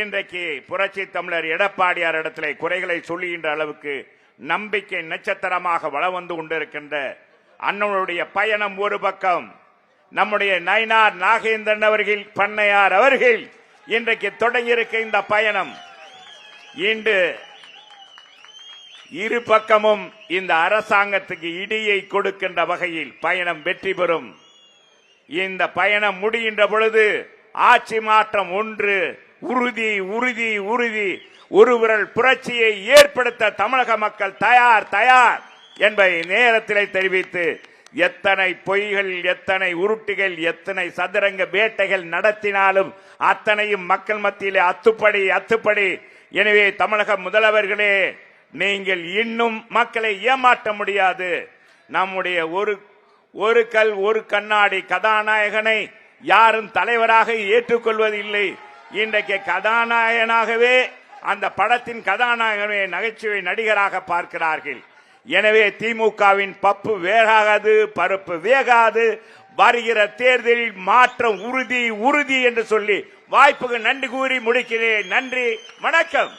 இன்றைக்கு புரட்சி தமிழர் எடப்பாடியார் இடத்திலே குறைகளை சொல்லுகின்ற அளவுக்கு நம்பிக்கை நட்சத்திரமாக வளம் வந்து கொண்டிருக்கின்ற அண்ணனுடைய பயணம் ஒரு பக்கம். நம்முடைய நயனார் நாகேந்திரன் அவர்கள் பண்ணையார் அவர்கள் இன்றைக்கு தொடங்கியிருக்க இந்த பயணம். இன்று இரு பக்கமும் இந்த அரசாங்கத்துக்கு இடியை கொடுக்கின்ற வகையில் பயணம் வெற்றி பெறும். இந்த பயணம் முடிகின்ற பொழுது ஆட்சி மாற்றம் ஒன்று உறுதி உறுதி உறுதி. ஒரு விரல் புரட்சியை ஏற்படுத்த தமிழக மக்கள் தயார் தயார் என்பதை நேரத்திலே தெரிவித்து எத்தனை பொய்கள் எத்தனை உருட்டுகள் எத்தனை சதுரங்க வேட்டைகள் நடத்தினாலும் அத்தனையும் மக்கள் மத்தியிலே அத்துப்படி அத்துப்படி. எனவே தமிழக முதல்வர்களே நீங்கள் இன்னும் மக்களை ஏமாற்ற முடியாது. நம்முடைய ஒரு ஒரு கல் ஒரு கண்ணாடி கதாநாயகனை யாரும் தலைவராக ஏற்றுக்கொள்வதில்லை. இன்றைக்கு கதாநாயகனாகவே அந்த படத்தின் கதாநாயகனை நகைச்சுவை நடிகராக பார்க்கிறார்கள். எனவே திமுகவின் பப்பு வேகாது பருப்பு வேகாது வருகிற தேர்தலில் மாற்றம் உறுதி உறுதி என்று சொல்லி வாய்ப்புக்கு நன்றி கூறி முடிக்கிறேன். நன்றி வணக்கம்.